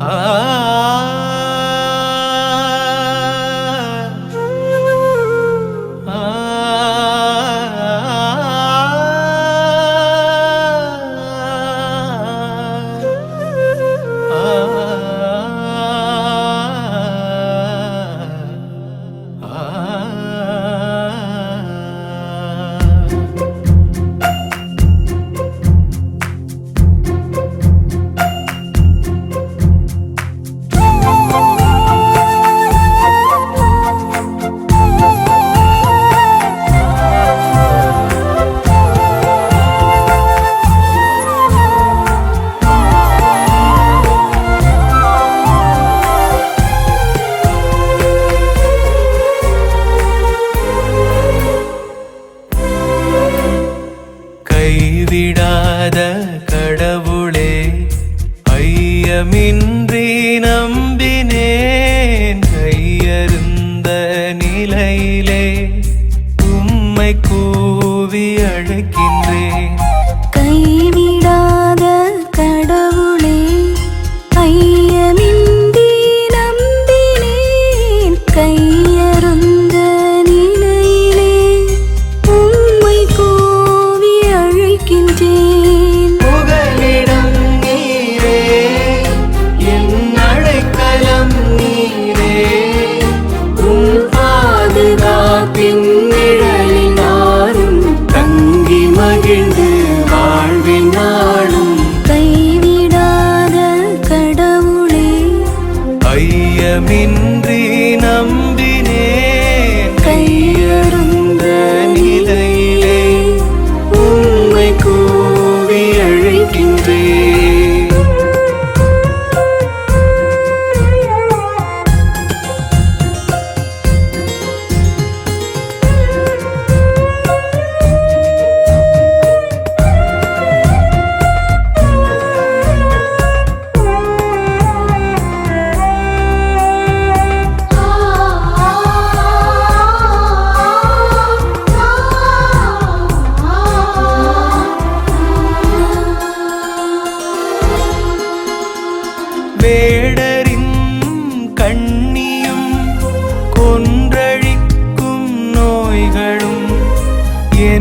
கைவிடாத கடவுளே ஐயமின் ஐயமின்றி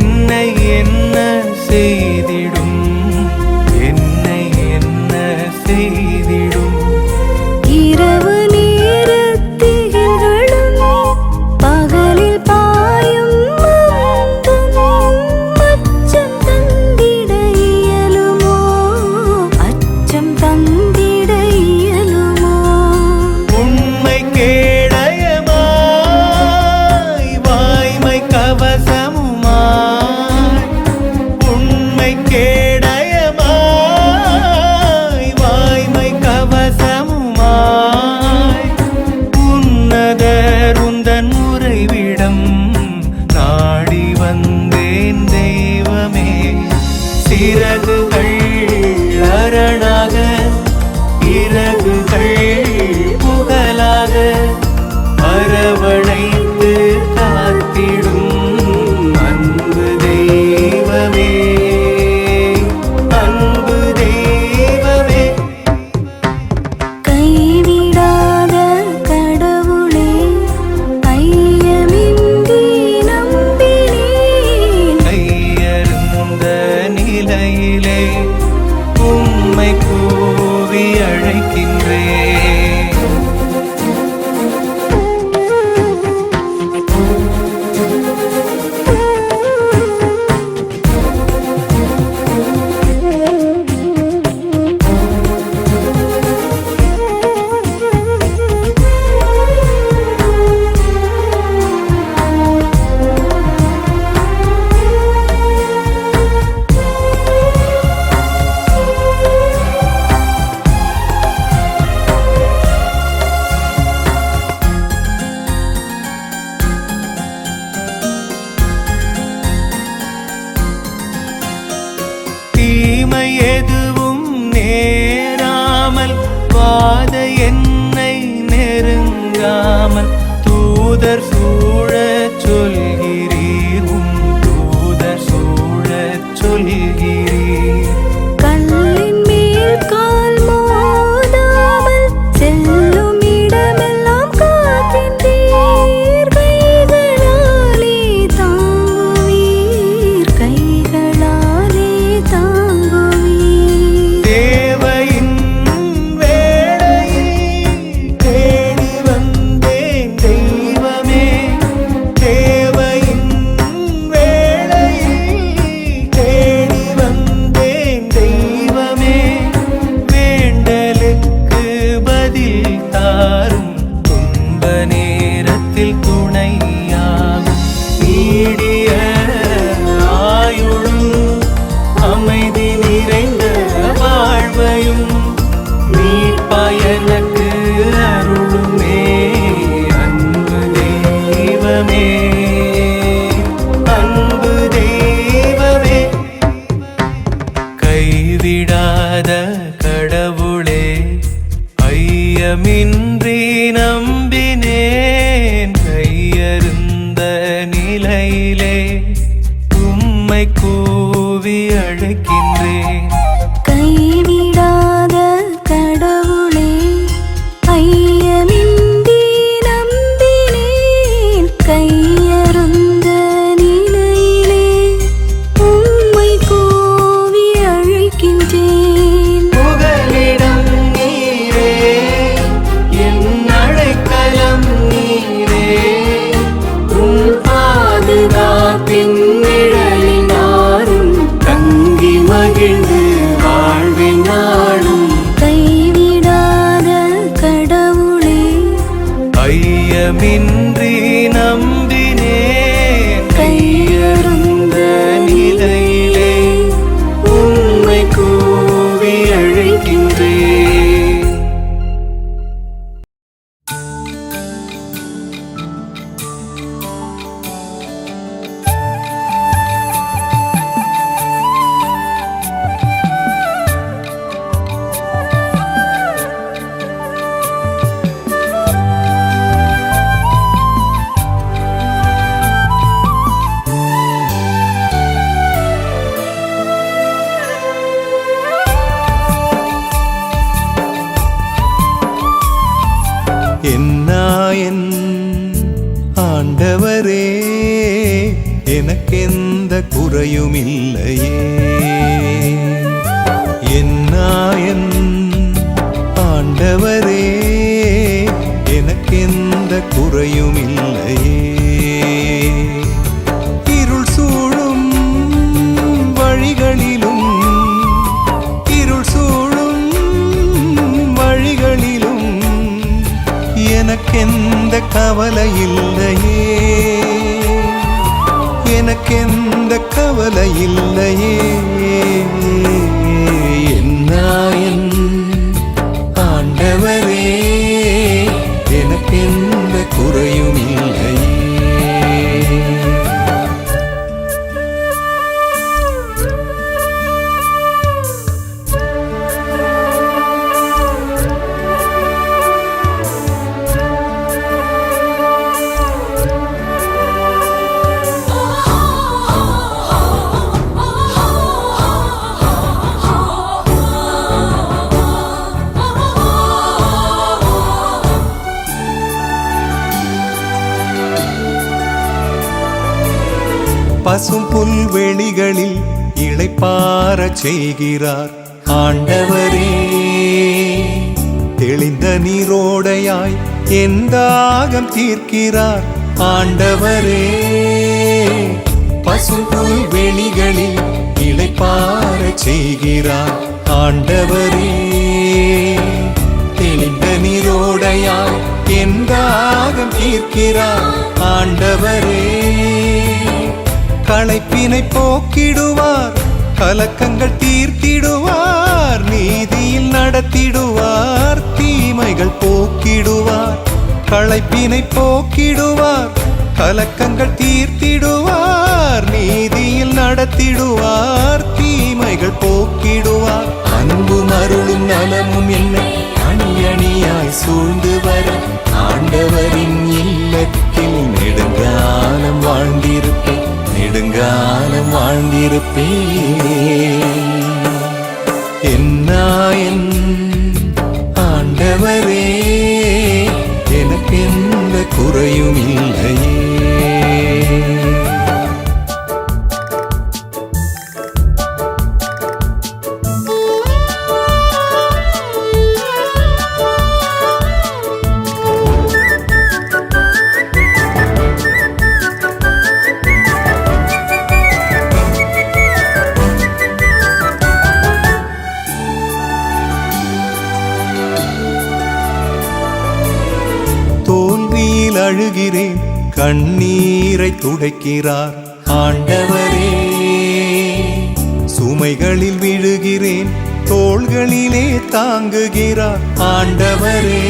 என்னை என்ன செய்திடும்? அழைக்கின்றேன் கைவிடாத கடவுளே ஐயமின்றி நம்பினேன். கையருந்த நிலையிலே உம்மை கூவி அழைக்கின்றேன். புகலிடம் நீரே என் அழைக்கலம் நீரே. உன் பாதுகாப்பின் என்னாயன் ஆண்டவரே? எனக்கெந்த குறையும் இல்லையே என்னாயன் ஆண்டவரே? எனக்கெந்த குறையும் எனக்கெந்த கவலையில்லையே. எனக்கெந்த கவலை இல்லையே பசும் புல்வெளிகளில் இளைப்பாரச் செய்கிறார். ஆண்டவரே தெளிந்த நீரோடையாய் எந்த ஆகம் தீர்க்கிறார். ஆண்டவரே பசும் புல்வெளிகளில் இளைப்பாரச் செய்கிறார். ஆண்டவரே தெளிந்த நீரோடையாய் எந்த ஆகம் தீர்க்கிறார். ஆண்டவரே களைப்பினை போக்கிடுவார் கலக்கங்கள் தீர்த்திடுவார் நீதியில் நடத்திடுவார் தீமைகள் போக்கிடுவார் களைப்பினை போக்கிடுவார் கலக்கங்கள் தீர்த்திடுவார் நீதியில் நடத்திடுவார் தீமைகள் போக்கிடுவார். அன்பும் அருளும் நலமும் என்னை? அணி அணியாய் சூழ்ந்து வர ஆண்டவரின் இல்லத்தில் நெடுங்காலம் வாழ்ந்து நெடுங்காலம் வாழ்ந்திருப்பே என்னாயன் ஆண்டவரே எனக்கு எந்த குறையும் இல்லையே. துடைக்கிறார். ஆண்டவரே சுமைகளில் விழுகிறேன் தோள்களிலே தாங்குகிறார். ஆண்டவரே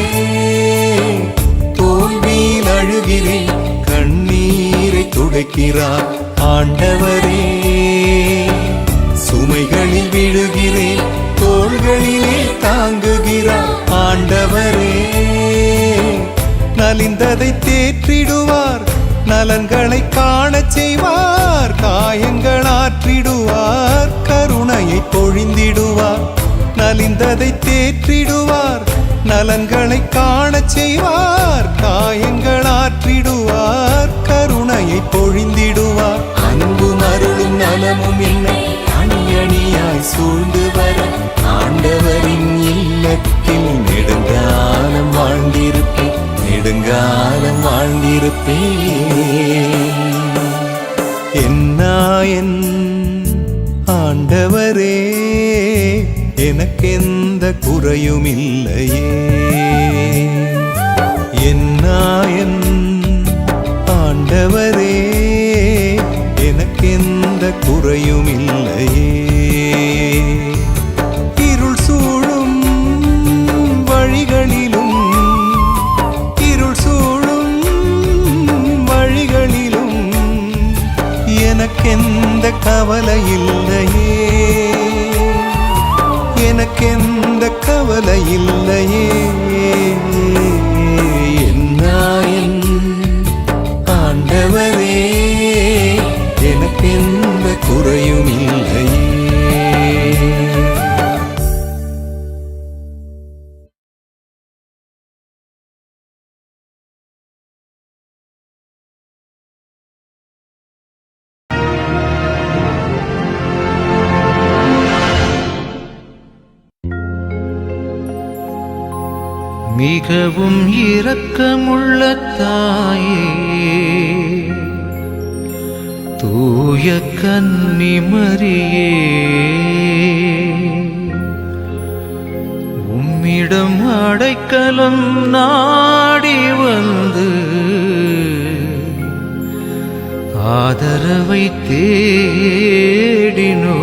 தோல்வியில் அழுகிறேன் கண்ணீரை துடைக்கிறார். ஆண்டவரே சுமைகளில் விழுகிறேன் தோள்களிலே தாங்குகிறார். ஆண்டவரே நலிந்ததை தேற்றிடுவார். நலன்களை காணச் செய்வார் காயங்கள் ஆற்றிடுவார் கருணையை பொழிந்திடுவார் நலிந்ததை தேற்றிடுவார் நலன்களை காணச் செய்வார் காயங்கள் ஆற்றிடுவார் கருணையை பொழிந்திடுவார். அன்பு மருளும் நலமும் என்னை அணி அணியாய் சூழ்ந்து வர ஆண்டவரின் இல்லத்தில் நெடுங்காலம் வாழ்ந்திருப்பேன் நெடுங்காலம் வாழ்ந்திருப்பேன். என் ஆண்டவரே எனக்கெந்த குறையும் இல்லையே என்னாயன் ஆண்டவரே எனக்கெந்த குறையும் இல்லையே மிகவும் இரக்கமுள்ள தாயே. தூய கன்னிமரியே உம்மிடம் அடைக்கலம் நாடி வந்து ஆதரவை தேடினோ